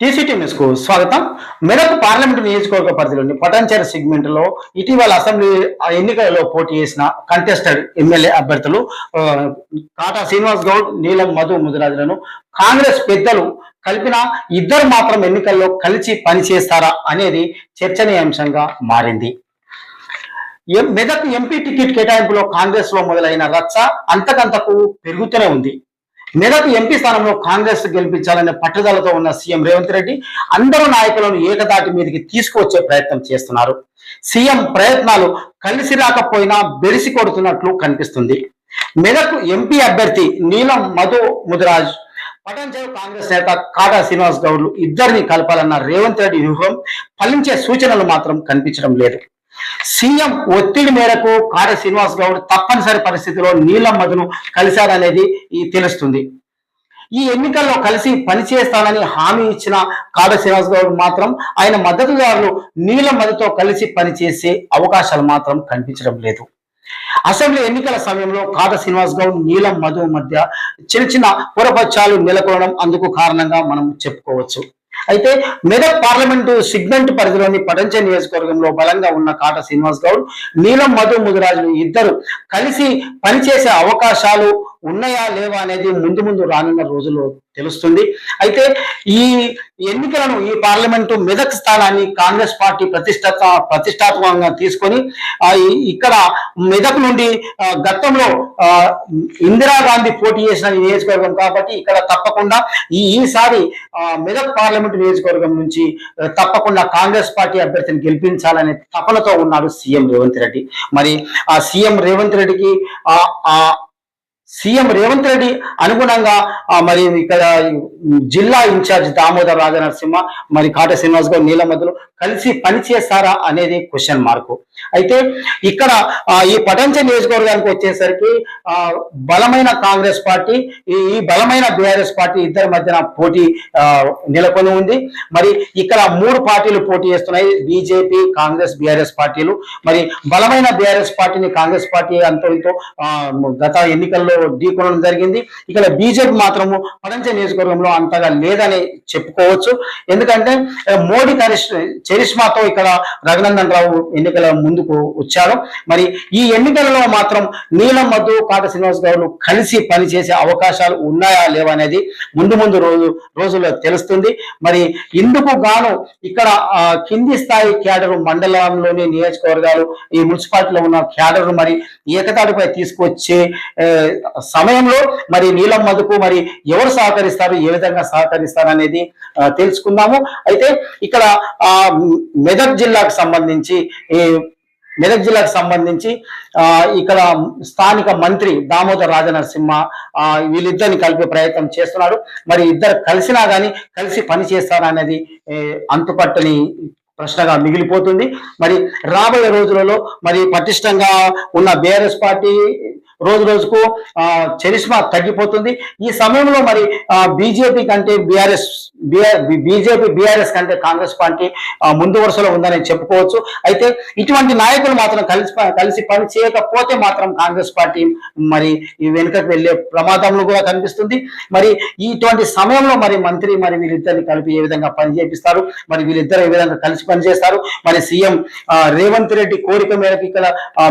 TCT న్యూస్కు స్వాగతం. Medak parliament నియోజకవర్గ పరిధిలోని పటాన్చేరు సెగ్మెంట్లో ఇటీవల అసెంబ్లీ ఎన్నికలలో పోటీ చేసిన కంటెస్టెడ్ ఎమ్మెల్యే అభ్యర్థులు టాటా కాటా శ్రీనివాస్ గౌడ్ నీలం మధు ముదిరాజులను కాంగ్రెస్ పెద్దలు కలిపిన ఇద్దరు మాత్రం ఎన్నికల్లో కలిసి పనిచేస్తారా అనేది చర్చనీయాంశంగా మారింది. మెదక్ ఎంపీ టికెట్ కేటాయింపులో కాంగ్రెస్లో మొదలైన రచ్చ అంతకంతకు పెరుగుతూనే ఉంది. మెదక్ ఎంపీ స్థానంలో కాంగ్రెస్ గెలిపించాలనే పట్టుదలతో ఉన్న సీఎం రేవంత్ రెడ్డి అందరు నాయకులను ఏకదాటి మీదకి తీసుకువచ్చే ప్రయత్నం చేస్తున్నారు. సీఎం ప్రయత్నాలు కలిసి రాకపోయినా బెరిసి కొడుతున్నట్లు కనిపిస్తుంది. మెదక్ ఎంపీ అభ్యర్థి నీలం మధు ముదిరాజ్ పటాన్చేరు కాంగ్రెస్ నేత కాటా శ్రీనివాస్ గౌడ్లు ఇద్దరిని కలపాలన్న రేవంత్ రెడ్డి వ్యూహం ఫలించే సూచనలు మాత్రం కనిపించడం లేదు. సీఎం ఒత్తిడి మేరకు కార శ్రీనివాస్ గౌడ్ తప్పనిసరి పరిస్థితిలో నీలం మధును కలిశారనేది ఈ తెలుస్తుంది. ఈ ఎన్నికల్లో కలిసి పనిచేస్తానని హామీ ఇచ్చిన కాడ శ్రీనివాస్ గౌడ్ మాత్రం ఆయన మద్దతుదారులు నీలం కలిసి పనిచేసే అవకాశాలు మాత్రం కనిపించడం లేదు. అసెంబ్లీ ఎన్నికల సమయంలో కాట శ్రీనివాస్ గౌడ్ నీలం మధు మధ్య చిన్న చిన్న పురపక్షాలు నెలకొనడం అందుకు కారణంగా మనం చెప్పుకోవచ్చు. అయితే మెదక్ పార్లమెంటు సిగ్మెంట్ పరిధిలోని పటంచ నియోజకవర్గంలో బలంగా ఉన్న కాట శ్రీనివాస్ గౌడ్ నీలం మధు ముదిరాజులు ఇద్దరు కలిసి పనిచేసే అవకాశాలు ఉన్నాయా లేవా అనేది ముందు ముందు రానున్న రోజుల్లో తెలుస్తుంది. అయితే ఈ ఎన్నికలను ఈ పార్లమెంటు మెదక్ స్థానాన్ని కాంగ్రెస్ పార్టీ ప్రతిష్టాత ప్రతిష్టాత్మకంగా తీసుకొని ఇక్కడ మెదక్ నుండి గతంలో ఇందిరాగాంధీ పోటీ చేసిన నియోజకవర్గం కాబట్టి ఇక్కడ తప్పకుండా ఈ ఈసారి మెదక్ పార్లమెంటు నియోజకవర్గం నుంచి తప్పకుండా కాంగ్రెస్ పార్టీ అభ్యర్థిని గెలిపించాలనే తపనతో ఉన్నారు సీఎం రేవంత్ రెడ్డి. మరి ఆ సీఎం రేవంత్ రెడ్డికి ఆ ఆ సీఎం రేవంత్ రెడ్డి అనుగుణంగా మరి ఇక్కడ జిల్లా ఇన్ఛార్జ్ దామోదర్ రాజనరసింహ మరి కాట శ్రీనివాస్ గౌడ్ మధ్యలో కలిసి పనిచేస్తారా అనేది క్వశ్చన్ మార్కు. అయితే ఇక్కడ ఈ పటంచ నియోజకవర్గానికి వచ్చేసరికి ఆ, బలమైన కాంగ్రెస్ పార్టీ ఈ బలమైన బీఆర్ఎస్ పార్టీ ఇద్దరి మధ్యన పోటీ ఆ, నెలకొని ఉంది. మరి ఇక్కడ మూడు పార్టీలు పోటీ చేస్తున్నాయి. బీజేపీ కాంగ్రెస్ బీఆర్ఎస్ పార్టీలు. మరి బలమైన బీఆర్ఎస్ పార్టీని కాంగ్రెస్ పార్టీ అంతో ఆ, గత ఎన్నికల్లో ఢీకొనడం జరిగింది. ఇక్కడ బీజేపీ మాత్రము పడంచ నియోజకవర్గంలో అంతగా లేదని చెప్పుకోవచ్చు. ఎందుకంటే మోడీ చరిష్మాతో ఇక్కడ రఘునందన్ రావు ఎన్నికల ముందుకు వచ్చారు. మరి ఈ ఎన్నికలలో మాత్రం నీలం మధు కాట శ్రీనివాస్ గౌడ్లు కలిసి పనిచేసే అవకాశాలు ఉన్నాయా లేవా అనేది ముందు ముందు రోజు రోజుల్లో తెలుస్తుంది. మరి ఇందుకు గాను ఇక్కడ కింది స్థాయి క్యాడర్ మండలంలోని నియోజకవర్గాలు ఈ మున్సిపాలిటీలో ఉన్న క్యాడర్ మరి ఏకతాటిపై తీసుకొచ్చే సమయంలో మరి నీలం మధుకు మరి ఎవరు సహకరిస్తారు ఏ విధంగా సహకరిస్తారు అనేది తెలుసుకుందాము. అయితే ఇక్కడ ఆ మెదక్ జిల్లాకు సంబంధించి మెదక్ జిల్లాకు సంబంధించి ఆ ఇక్కడ స్థానిక మంత్రి దామోదర్ రాజనరసింహ ఆ వీళ్ళిద్దరిని కలిపే ప్రయత్నం చేస్తున్నారు మరి ఇద్దరు కలిసినా గానీ కలిసి పని చేస్తారా అనేది అంతుపట్టని ప్రశ్నగా మిగిలిపోతుంది. మరి రాబోయే రోజులలో మరి పటిష్టంగా ఉన్న బీఆర్ఎస్ పార్టీ రోజు రోజుకు ఆ చరిష్మా తగ్గిపోతుంది. ఈ సమయంలో మరి ఆ బీజేపీ కంటే బీఆర్ఎస్ బీజేపీ బీఆర్ఎస్ కంటే కాంగ్రెస్ పార్టీ ముందు వరుసలో ఉందని చెప్పుకోవచ్చు. అయితే ఇటువంటి నాయకులు మాత్రం కలిసి కలిసి పని చేయకపోతే మాత్రం కాంగ్రెస్ పార్టీ మరి ఈ వెనుకకు వెళ్ళే ప్రమాదంలో కూడా కనిపిస్తుంది. మరి ఇటువంటి సమయంలో మరి మంత్రి మరి వీళ్ళిద్దరిని కలిపి ఏ విధంగా పని చేపిస్తారు? మరి వీళ్ళిద్దరు ఏ విధంగా కలిసి పనిచేస్తారు మరి సీఎం రేవంత్ రెడ్డి కోరిక మేరకు ఇక్కడ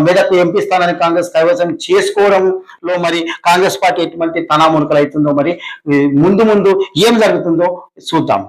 మెదక్ ఎంపిస్తానని కాంగ్రెస్ కైవసం చేసుకోవడంలో మరి కాంగ్రెస్ పార్టీ ఎటువంటి తనామునకలు అవుతుందో మరి ముందు ముందు ఏం జరుగుతుందో చూద్దాం.